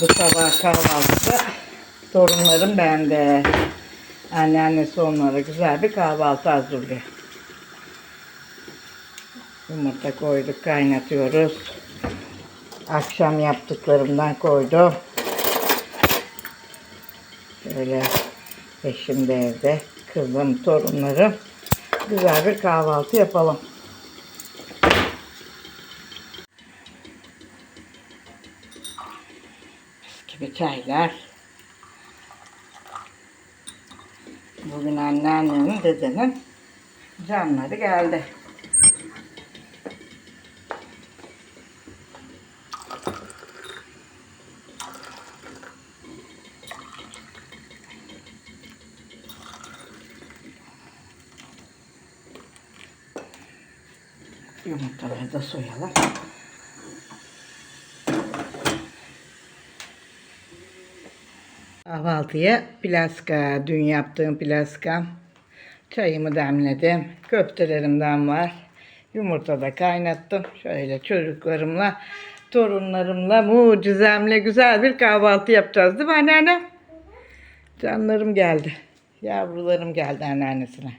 Bu sabah kahvaltıda torunlarım bende. Anneannesi onlara güzel bir kahvaltı hazırlıyor. Yumurta koyduk, kaynatıyoruz. Akşam yaptıklarımdan koydum. Şöyle eşim de evde, kızım, torunlarım. Güzel bir kahvaltı yapalım. Çaylar. Bugün anneannemin, dedenin canları geldi. Yumurtaları da soyalım. Kahvaltıya plaska, dün yaptığım plaska. Çayımı demledim. Köftelerimden var. Yumurta da kaynattım. Şöyle çocuklarımla, torunlarımla, mucizemle güzel bir kahvaltı yapacağız değil mi anneanne? Canlarım geldi. Yavrularım geldi anneannesine.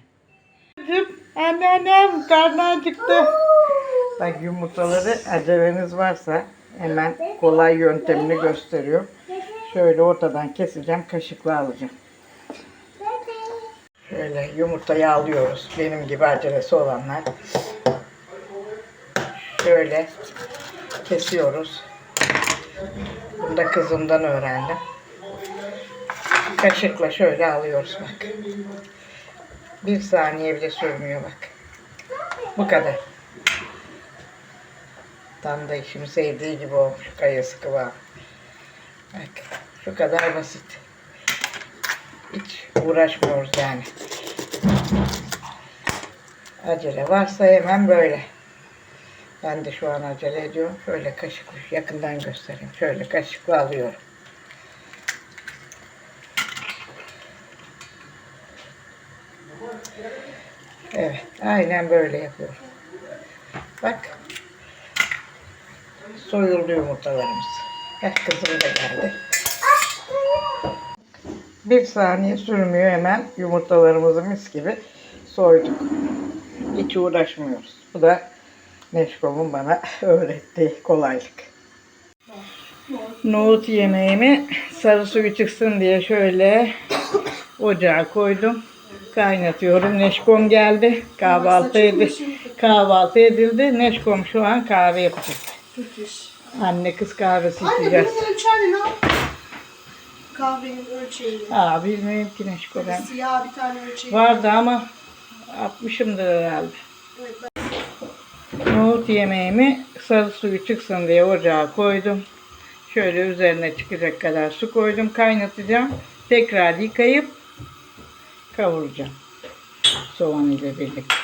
Anneannem karnı acıktı. Bak yumurtaları aceleniz varsa hemen kolay yöntemini gösteriyor. Şöyle ortadan keseceğim, kaşıkla alacağım. Şöyle yumurtayı alıyoruz. Benim gibi acelesi olanlar. Şöyle kesiyoruz. Bunu da kızımdan öğrendim. Kaşıkla şöyle alıyoruz bak. Bir saniye bile sürmüyor bak. Bu kadar. Tam da işimi sevdiği gibi olmuş. Kayası kıvam. Bak şu kadar basit. Hiç uğraşmıyoruz yani. Acele varsa hemen böyle. Ben de şu an acele ediyorum. Şöyle kaşıkla yakından göstereyim. Şöyle kaşıkla alıyorum. Evet, aynen böyle yapıyorum. Bak. Soyuldu yumurtalarımız. Heh, kızım da geldi. Bir saniye sürmüyor hemen yumurtalarımızı mis gibi soyduk. Hiç uğraşmıyoruz. Bu da Neşkom'un bana öğrettiği kolaylık. Nohut yemeğimi sarı suyu çıksın diye şöyle ocağa koydum. Kaynatıyorum. Neşkom geldi. Kahvaltı edildi. Kahvaltı edildi. Neşkom şu an kahve yapacak. Türk iş. Anne kız kahvesi Anne içeceğiz. bunun ölçerli ne? Kahvenin ölçeğini. Aa bilmiyorum ki Neşko ben. Siyah bir tane ölçeği. Vardı ama 60'ımdır herhalde. Evet, ben- Nohut yemeğimi sarı suyu çıksın diye ocağa koydum. Şöyle üzerine çıkacak kadar su koydum. Kaynatacağım. Tekrar yıkayıp kavuracağım. Soğan ile birlikte.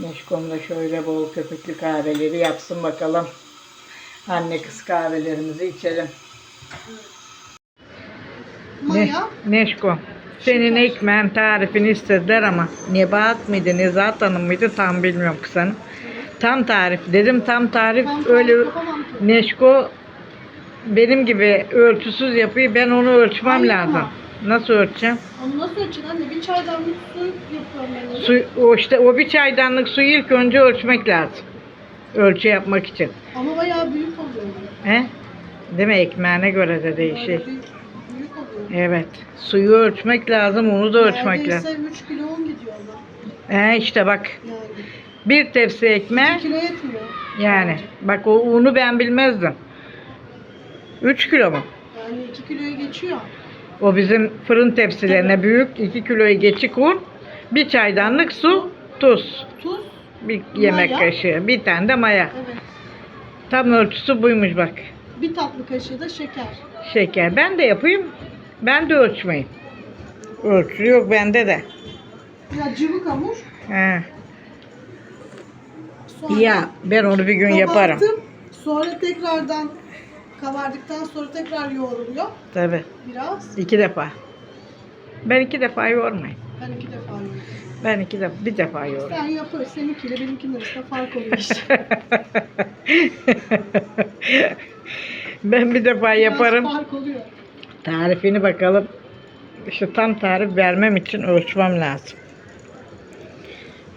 Neşkom da şöyle bol köpüklü kahveleri yapsın bakalım. Anne kız kahvelerimizi içelim. Ne, Maya. Neşko. Senin ekmeğin tarifini istediler ama Nebahat mıydı, Nezahat Hanım mıydı tam bilmiyorum kızım. Tam tarif dedim tam tarif öyle tarif yapamam ki. Neşko benim gibi ölçüsüz yapıyor ben onu ölçmem Hayır lazım. ama. Nasıl ölçeceğim? Onu nasıl ölçeceksin anne? Bir çaydanlık su yapıyorum ben öyle. Su, o işte o bir çaydanlık suyu ilk önce ölçmek lazım. Ölçü yapmak için. Ama bayağı büyük oluyor. He? Değil mi? Ekmeğine göre de değişir. Böyle büyük, büyük oluyor. Evet. Suyu ölçmek lazım, onu da ölçmek lazım. Neredeyse 3 kilo un gidiyor ona. He işte bak. Yani. Bir tepsi 2 ekmek kilo yetmiyor. yani. Bak o unu ben bilmezdim. 3 kilo mu? Yani 2 kiloyu geçiyor. O bizim fırın tepsilerine büyük 2 kiloyu geçik un, bir çaydanlık su, tuz, Tuz. Bir yemek Maya. kaşığı, bir tane de maya. Evet. Tam ölçüsü buymuş bak. Bir tatlı kaşığı da şeker. Şeker. Ben de yapayım. Ben de ölçmeyeyim. Ölçü yok bende de. Biraz cıvık hamur. He. Sonra Ya ben onu bir gün yaparım. Sonra tekrardan kabardıktan sonra tekrar yoğruluyor Tabii. biraz. İki defa. Ben iki defa yoğurmayayım. Ben iki defa yoğurdum. Ben iki defa, bir defa yoğururum. Sen yapar, seninkiyle benimkinin arasında fark oluyor işte. Ben bir defa yaparım. Biraz fark oluyor. Tarifini bakalım. İşte tam tarif vermem için ölçmem lazım.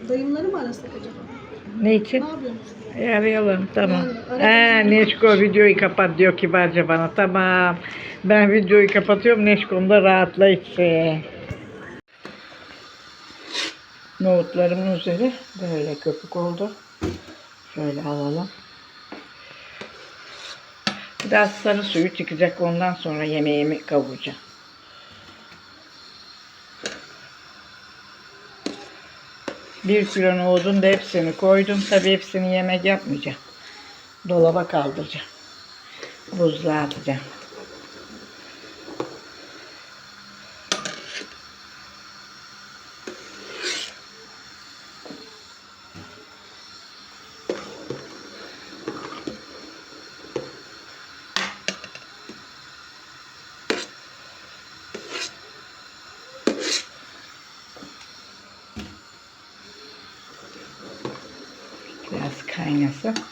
Dayımları mı arasak acaba? Ne Ne için? yapıyorsunuz? E, arayalım tamam. Yani He. Neşko videoyu kapat diyor kibarca bana. Tamam. Ben videoyu kapatıyorum. Neşko'm da rahatla içsin. Nohutlarımın üzeri böyle köpük oldu. Şöyle alalım. Biraz sarı suyu çıkacak. Ondan sonra yemeğimi kavuracağım. Bir kilo nohudun da hepsini koydum. Tabii hepsini yemek yapmayacağım. Dolaba kaldıracağım. Buzluğa atacağım. Biraz kaynasın.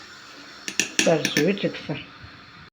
Sarı suyu çıksın.